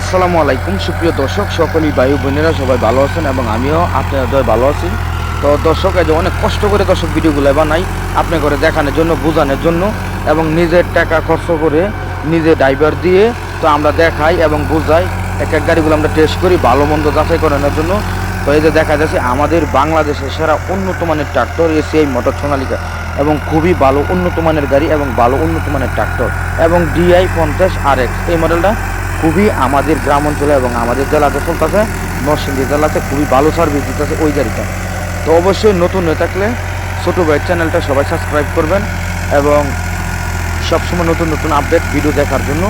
আসসালামু আলাইকুম, সুপ্রিয় দর্শক, সকলেই ভাই বোনেরা সবাই ভালো আছেন এবং আমিও আপনাদের ভালো আছি। তো দর্শক, এই যে অনেক কষ্ট করে দর্শক ভিডিওগুলো বানাই আপনি করে দেখানোর জন্য, বোঝানোর জন্য এবং নিজের টাকা খরচ করে নিজে ড্রাইভার দিয়ে তো আমরা দেখাই এবং বোঝাই। এক এক গাড়িগুলো আমরা টেস্ট করি, ভালো মন্দ যাচাই করানোর জন্য। তো এই যে দেখা যাচ্ছে, আমাদের বাংলাদেশের সেরা উন্নত মানের ট্রাক্টর এসিআই মোটর সোনালিকা এবং খুবই ভালো উন্নত মানের গাড়ি এবং ভালো উন্নত মানের ট্রাক্টর এবং ডিআই পঞ্চাশ আর এক্স এই মডেলটা খুবই আমাদের গ্রাম অঞ্চলে এবং আমাদের জেলাতে চলতেছে, নরসিংদী জেলাতে খুবই ভালো সার্ভিস দিতেছে ওই গাড়িটা। তো অবশ্যই নতুন হয়ে থাকলে ছোটো ভাইয়ের চ্যানেলটা সবাই সাবস্ক্রাইব করবেন এবং সবসময় নতুন নতুন আপডেট ভিডিও দেখার জন্য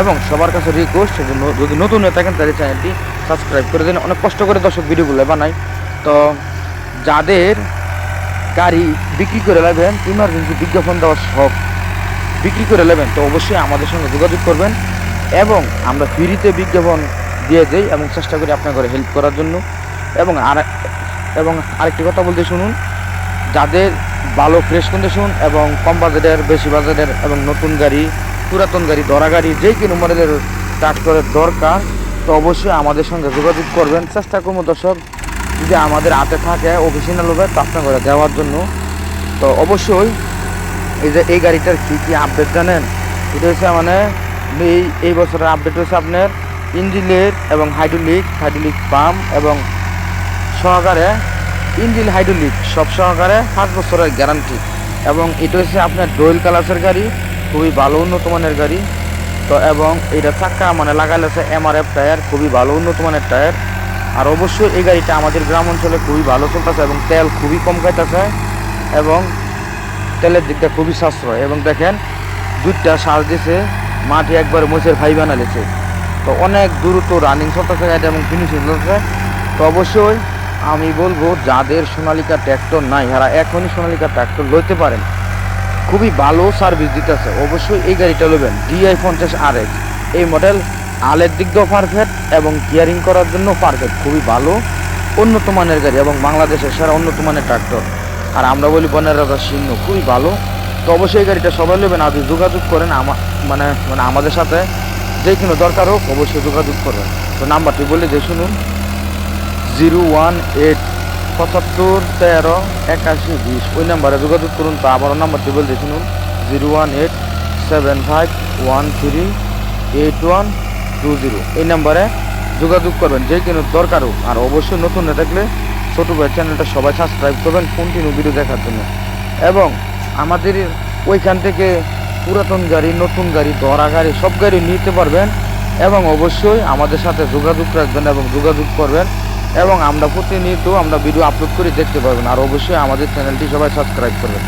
এবং সবার কাছে রিকোয়েস্ট যদি নতুন হয়ে থাকেন তাদের চ্যানেলটি সাবস্ক্রাইব করে দিন। অনেক কষ্ট করে দর্শক ভিডিওগুলো বানাই তো যাদের গাড়ি বিক্রি করে নেবেন ইমার্জেন্সি বিজ্ঞাপন দেওয়ার শখ বিক্রি করে নেবেন, তো অবশ্যই আমাদের সঙ্গে যোগাযোগ করবেন। এবং আমরা ফ্রিতে বিজ্ঞাপন দিয়ে দেই এবং চেষ্টা করি আপনার ঘরে হেল্প করার জন্য। এবং আর এবং আরেকটি কথা বলতে শুনুন, যাদের ভালো ফ্রেশ কন্ডিশন এবং কম বাজেটের, বেশি বাজেটের এবং নতুন গাড়ি, পুরাতন গাড়ি, দরা গাড়ি, যে কোনো মডেলের ট্রাক্টরের দরকার, তো অবশ্যই আমাদের সঙ্গে যোগাযোগ করবেন। চেষ্টা করব দর্শক, যদি আমাদের হাতে থাকে অফিসিনাল হবে তো আপনার ঘরে দেওয়ার জন্য। তো অবশ্যই এই যে এই গাড়িটার কী কী আপডেট জানেন? এটা হচ্ছে মানে এই এই বছরের আপডেট হচ্ছে আপনার ইঞ্জিলের এবং হাইড্রোলিক হাইড্রোলিক পাম্প এবং সহকারে ইঞ্জিল হাইড্রোলিক সব সহকারে পাঁচ বছরের গ্যারান্টি এবং এটা হচ্ছে আপনার ডোয়েল কালাসের গাড়ি, খুবই ভালো উন্নত মানের গাড়ি। তো এবং এটা চাক্কা মানে লাগালে আছে এমআরএফ টায়ার খুবই ভালো উন্নত মানের টায়ার আর অবশ্যই এই গাড়িটা আমাদের গ্রাম অঞ্চলে খুবই ভালো চলতেছে এবং তেল খুবই কম খাইতেছে এবং তেলের দিকটা খুবই সাশ্রয়। এবং দেখেন দুধটা সার দিছে মাটি একবার মোচের ভাই বানালেছে। তো অনেক দ্রুত রানিং চলতেছে এবং ফিনিশিং চলতেছে। তো অবশ্যই আমি বলব, যাদের সোনালিকা ট্র্যাক্টর নাই, যারা এখনই সোনালিকা ট্র্যাক্টর লইতে পারেন, খুবই ভালো সার্ভিস দিতেছে। অবশ্যই এই গাড়িটা নেবেন ডিআই পঞ্চাশ আর এই মডেল আলের দিক দিয়েও পারফেক্ট এবং গিয়ারিং করার জন্য পারফেক্ট খুবই ভালো, উন্নত মানের গাড়ি এবং বাংলাদেশের সেরা উন্নত মানের ট্রাক্টর আর আমরা বলি বনের রাজা সিংহ, খুবই ভালো। তো অবশ্যই গাড়িটা সবাই নেবেন আপনি যোগাযোগ করেন আমা মানে মানে আমাদের সাথে, যে কোনো দরকার হোক, অবশ্যই যোগাযোগ করবেন। তো নাম্বারটি বলে যে শুনুন, জিরো ওয়ান এইট পঁচাত্তর তেরো একাশি বিশ। ওই নাম্বারে যোগাযোগ করুন, তো আবারও নাম্বারটি বলতে শুনুন, zero one eight seven five one three eight one two zero. এই নাম্বারে যোগাযোগ করবেন, যে কোনো দরকার হোক। আর অবশ্যই নতুন না থাকলে ছোটো ভাই চ্যানেলটা সবাই সাবস্ক্রাইব করবেন কন্টিনিউ ভিডিও দেখার জন্য। এবং আমাদের ওইখান থেকে পুরাতন গাড়ি, নতুন গাড়ি, ধরা গাড়ি, সব গাড়ি নিতে পারবেন এবং অবশ্যই আমাদের সাথে যোগাযোগ রাখবেন এবং যোগাযোগ করবেন এবং আমরা প্রতিনিয়ত আমরা ভিডিও আপলোড করে দেখতে পারবেন। আর অবশ্যই আমাদের চ্যানেলটি সবাই সাবস্ক্রাইব করবেন।